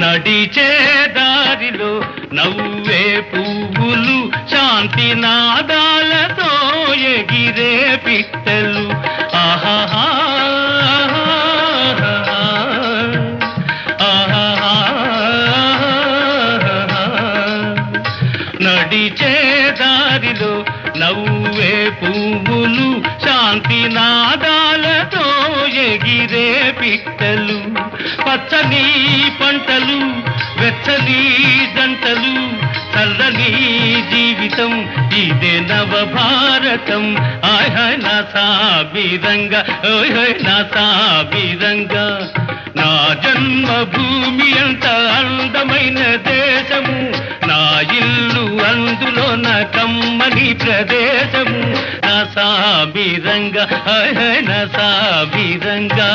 నడిచే దారిలో నవ్వే పువ్వులు శాంతి నాదాలతో ఎగిరే పిట్టలు. ఆహాహా నడిచే దారిలో నవ్వే పువ్వులు శాంతి నాదాలతో ఎగిరే పిట్టలు. పచ్చని పంటలు వెచ్చని జంటలు చల్లని జీవితం. ఇదే నవ భారతం ఆయ్ నా సాబిరంగా ఓయ్ నా సాబిరంగా. నా జన్మభూమి అంత అందమైన దేశము. నా ఇల్లు అందులో నా కమ్మని ప్రదేశము. నా సాబిరంగా హాయ్ నా సాబిరంగా.